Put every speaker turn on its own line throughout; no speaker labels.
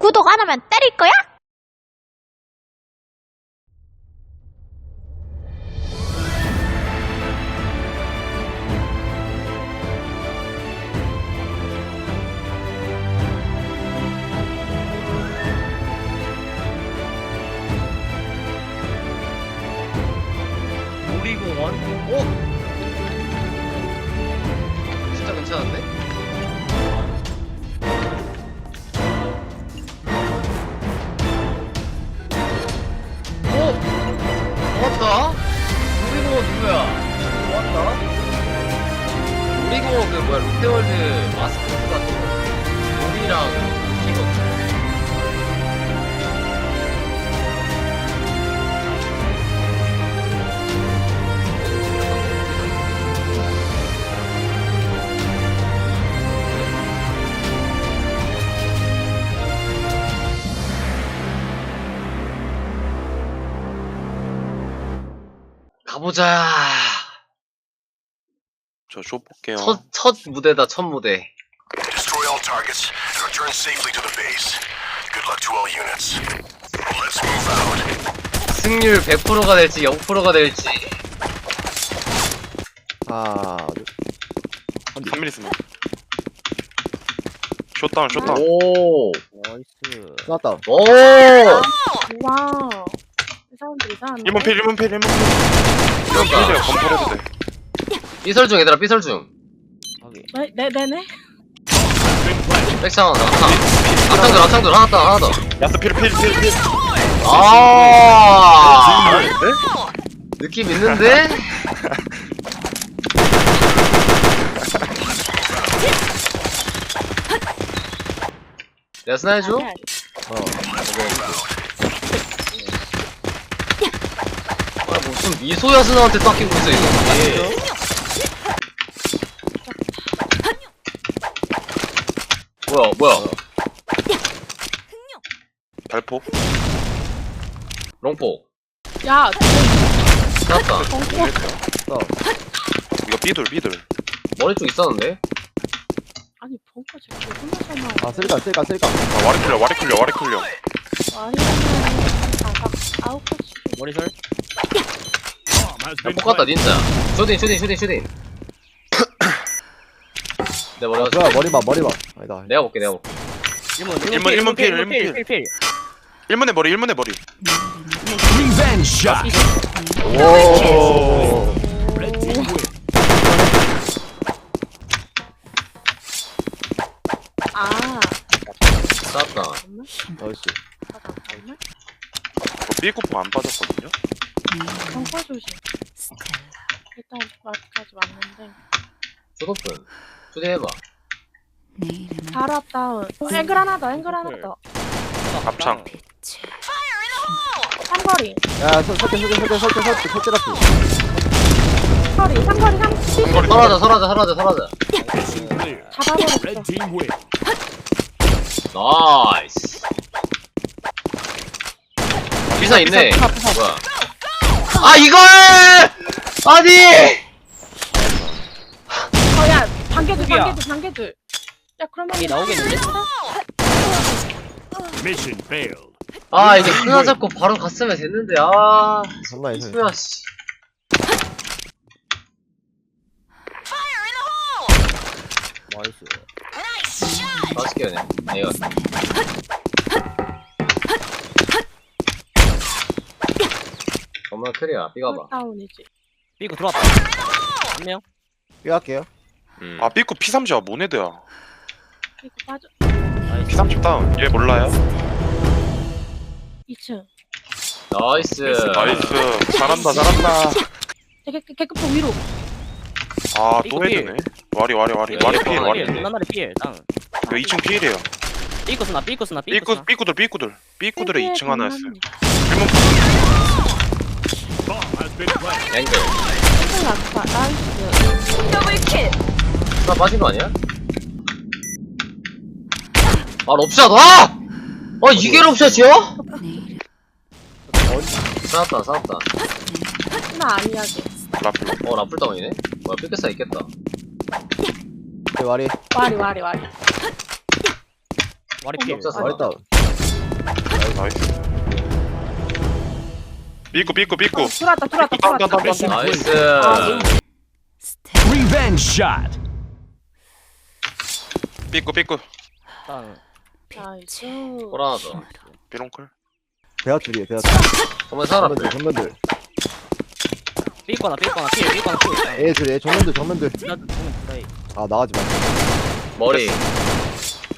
구독 안 하면 때릴 거야?
놀이공원? 어? 진짜 괜찮은데? 뭐야 롯데월드 마스코트 같은 거 놀이랑 키거든 가보자
저 쇼 볼게요.
첫, 첫 무대다 첫 무대
Destroy all targets and return safely to the base. Good luck to all units. Let's move out.
승률 100%가 될지 0%가 될지
아,
3mm 있습니다. 쇼다운, 쇼다운.
오
나이스. 쏘았다.
오!
와우. 이 사람들 이상한데?
1번 필, 1번 필, 1번 필. 이건 필이에요. 검토해도 돼.
삐설 중 얘들아 삐설중
네, 네, 네네.
백창 하나 악창들 악창들 하나 더 하나 더
야스 필, 필, 필, 필.
아
네?
느낌 있는데? 내가 스나 해줘?
아니,
아 무슨 미소야 스나한테 닦이고 있어 이거 뭐야
발포.
롱포.
야,
나왔다
벙커.
이거 삐돌, 삐돌.
머리 쪽 있었는데?
아니, 벙커 지금 혼자서 나와.
아, 쓸까, 쓸까, 쓸까.
아, 와리 클려, 와리 클려, 와리 클려.
아홉 가지.
머리설?
야 똑같다 닌자 슈딩 슈딩 슈딩 슈딩 내 머리
아, 좋아, 머리 봐, 머리 봐. 아니다.
내가 볼게 내가 볼게
1번, 1번 필, 1번 필. 1번의 머리, 1번의 머리.
오.
아,
쌌다
나이스.
잠깐만.
저 삐꾸포 안 빠졌거든요.
벙커 조심. 일단, 말까지 왔는데.
쇼도픈 슈딩 해봐
바로 앞 다운. 앵글 하나 더, 앵글 하나 더.
앞창.
삼거리.
야, 설, 설대, 설대, 설대, 설대, 설대, 설대 라프.
삼거리, 삼거리, 삼,
한거리
사라져 사라져 사라져 사라져
잡아버렸어.
나이스 비사 있네
비사, 비사.
뭐야 아 이걸 아니
어, 야, 반개들, 반개들, 반개들. 야, 그러면. 이게 나오겠는데?
Mission failed.
아 이게 하나 잡고 바로 갔으면 됐는데 아
장난 아니네.
이수야 씨
나이스.
맛있게 그냥 이거 정말 크리야 삐가봐
다운이지.
삐고 들어왔다. 한 명.
삐갈게요.
음.
아, 삐꾸 P30야, 모네드야.
이거 빠져.
P30 다운. 얘 몰라요?
2층.
나이스
나이스. 잘한다, 잘한다.
개개급포 위로.
아, 또
필.
헤드네. 와리, 와리, 와리. 와리 필, 와리 필.
나날이 피해. 땅.
이거 2층 필이에요.
삐고 쓰나 삐고 쓰나 삐고
삐꾸,
쓰나.
삐꾸들, 삐꾸들. 삐꾸들의
세계의
2층 하나 했어요.
장난이.
1번
Bomb has been planted.
앵글
앵글 낙파. 나이스.
나 빠진 거 아니야? 아 럽샷 아! 아 이게 럽샷이야? 싸웠다 싸웠다
하나 아니야, 걔.
라플.
어 라플 다운이네? 뭐야 삐끗사 있겠다
네, 와리.
와리, 와리, 와리.
와리 피해.
럽샷
와리 다운.
나이스 삐꾸 삐꾸 삐꾸
들어왔다 들어왔다
딴, 딴,
들어왔다
딴, 딴.
나이스.
Revenge shot.
삐꾸 삐꾸
일단
나이스
더.
삐롱클
배아줄이에요 배아줄
정말 살아.
정면들 정면들
삐거나 삐거나 필 삐거나 필
애들 애 정면들 정면들 나아 나가지 마
머리.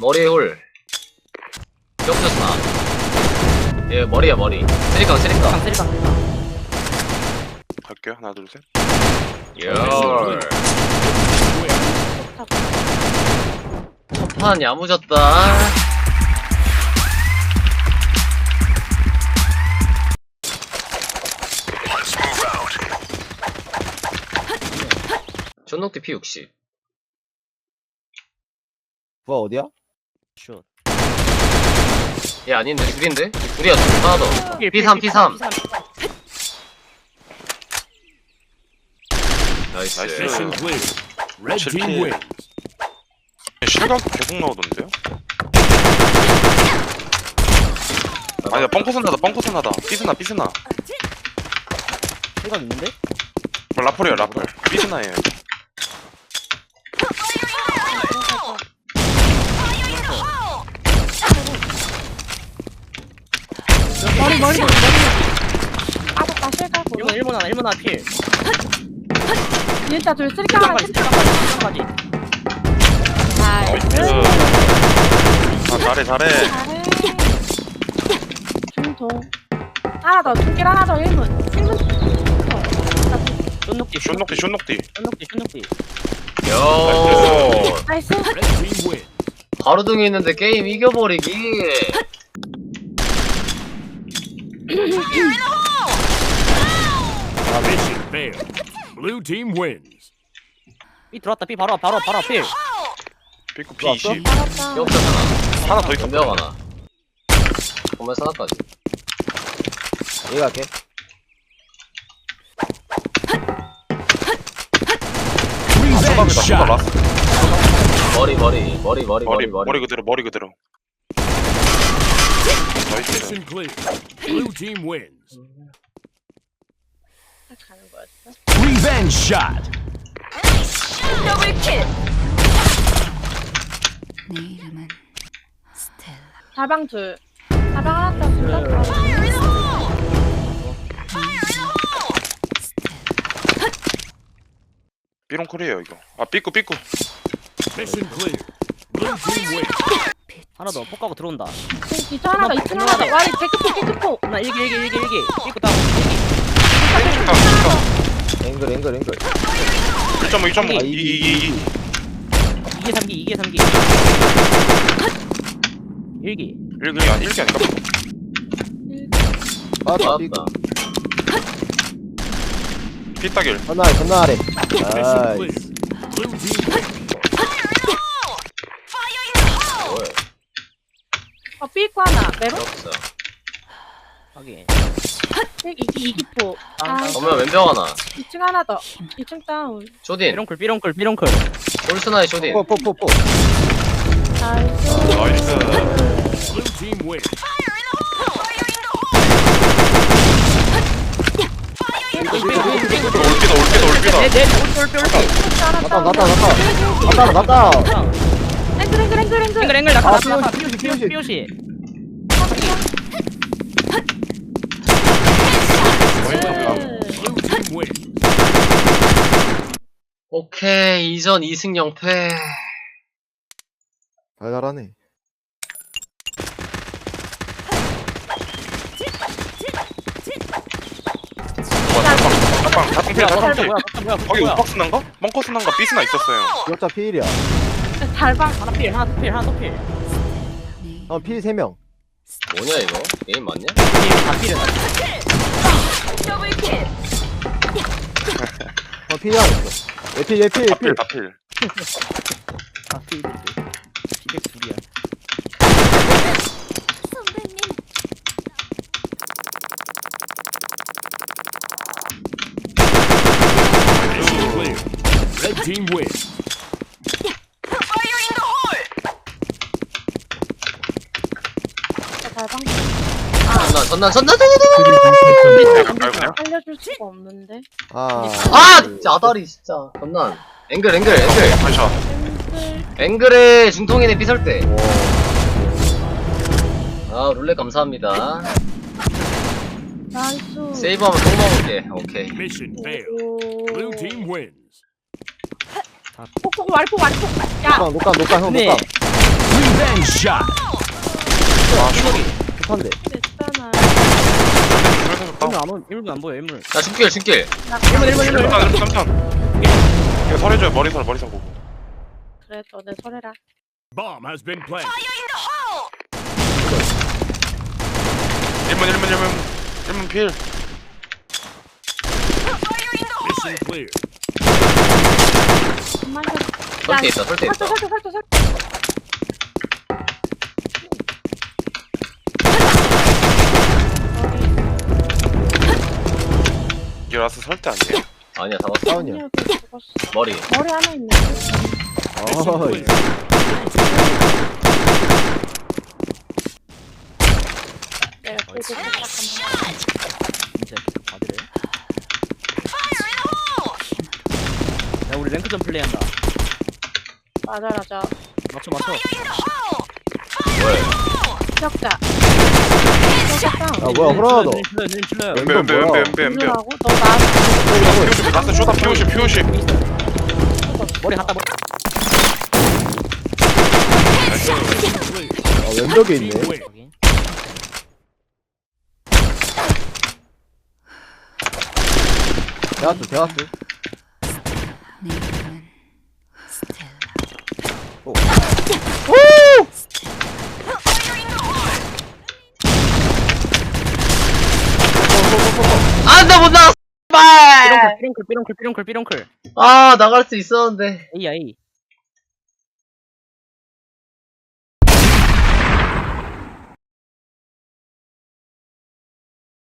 머리에 홀. 껴붙였나? 얘 머리야 머리. 쓰리깡 쓰리깡.
쓰리깡
갈게요 하나 둘셋
열. 첫판 야무졌다. 존녹디 P60.
부하 어디야?
슛
얘 아닌데 둘인데? 둘이야 둘 하나 더. P3 P3. 나이스.
Clear. Red
Mission
team
clear.
wins.
실각 계속 나오던데요? 아니야 뻥커선 나다 뻥커선 나다. 삐스나 삐스나.
시간 있는데?
뭐, 라플이야 라플. 삐스나예요.
머리 머리 머리 실가고
1문 1문 하나 1문 하나 필
진짜 둘 쓰리깡 하나
실까지 실까지
나이스
아 잘해 잘해
잘해 중도 하나 더 중길 하나 더 1문 1문
쫀녹디
슛녹디 슛녹디
쫀녹디 쫀녹디
요.
나이스
Red team wins.
바로 등에 있는데 게임 이겨버리기.
Mission failed. Blue team wins.
삐 들어왔다 삐 바로 앞, 바로 앞, 바로 앞, 필
삐꾸
들어왔어?
P20
잘했다
껴붙였잖아.
하나 더 있어
연병 하나. 보면서 하나까지.
얘 갈게
Revenge
초밥이다 초밥
shot.
라스
머리 머리 머리 머리
머리
머리
그대로 머리 그대로 나이스
Mission clear. Blue team wins.
가는 거였어
Revenge shot.
내 이름은 스텔라.
사방 둘. 사방 하나 더 둘다.
삐롱클이에요 이거. 아 삐꾸 삐꾸.
Mission clear. Blue team wins.
하나 더 폭가고 들어온다.
기차 하나 더 2층 하나 더. 와리 개크포 개크포
나 일기 일기 일기 일기. 삐고 다운.
앵글 앵글 앵글.
1.5 1.5
아,
2
이-
2 2
이게 3기 이게 3기 일기
1기 아니 1기 아닌가?
아나 삐고
맞다.
피따길
전화 아래. 나이스.
뭐야?
어 삐고 하나 메론
없어.
확인
이기 이기포 아
정면 왼병 하나.
2층 하나 더 2층 다운
쇼딘.
삐롱클 삐롱클 삐롱클
올스나의 쇼딘.
뽀뽀뽀뽀
나이스
나이스
Blue team wins.
올피다 올피다 올피다
네네 올올올
났다 났다 났다 났다 났다
앵글 앵글 앵글 앵글
앵글 앵글 낙하
아,
낙하 낙하
삐오시,
삐오시
삐오시.
삐오시
Blue team wins.
오케이 이전 2승 0패.
달달하네
깜빵
뭐야
깜빵
뭐야
거기 오박스 난가? 벙커스 난가 삐스나 있었어요
기억자 필이야
달방
하나 필 하나 필 하나 또필
내
어필 3명
뭐냐 이거? 게임 맞냐?
다 필이야
어 필이 하나 있어 얘필 얘필
다필
얘필
다필
다 필. 피백 둘이야
선배님.
Mission clear. Red team wins.
달방
전난 전난 전난 전난
가까이 그냥
알려줄 수가 없는데.
아
아 진짜 아다리 진짜 전난 앵글 앵글 앵글
앵글
앵글에 중통이네 삐설대 아 룰렛 감사합니다
나이스.
세이브하면 똥 먹을게 오케이
Mission failed.
오.
Blue team wins.
폭폭 와리폭 와리폭. 야.
녹감 녹감 녹감 형
네.
녹감
Revenge shot.
됐잖아.
줬다
일문 안 오, 일문 안 보여 일문.
나 중길 중길
나
1문 1문 1문.
1번 1번 3천 이거 설해줘요 머리 설 머리 설 보고
그래 너네 설해라.
Bomb has been planted.
1번 1번 1번 1번 필
Mission clear.
한만
설대 있다 설대 있다
설득 설득 설득 설득.
이게 라스 설대 아니에요?
아니야
아니야, 그거 죽었어.
머리
머리 하나 있네. 내가.
진짜 어디래? 야 우리 랭크전 플레이한다.
맞아 맞아.
맞춰 맞춰.
기억자. 기억자.
아 뭐야 호랑아도
님 칠러요 님 칠러요.
엠베 엠베 엠베 엠베 엠베
누구라고? 너 나한테
라스 쇼다. 피오시 피오시
머리 갖다 버.
아 왼벽에 있네. 대학교 대학교
내 이름은 스텔라.
안돼 못 나갔어 빨
삐롱클 삐롱클 삐롱클.
아 나갈 수 있었는데
A야 A.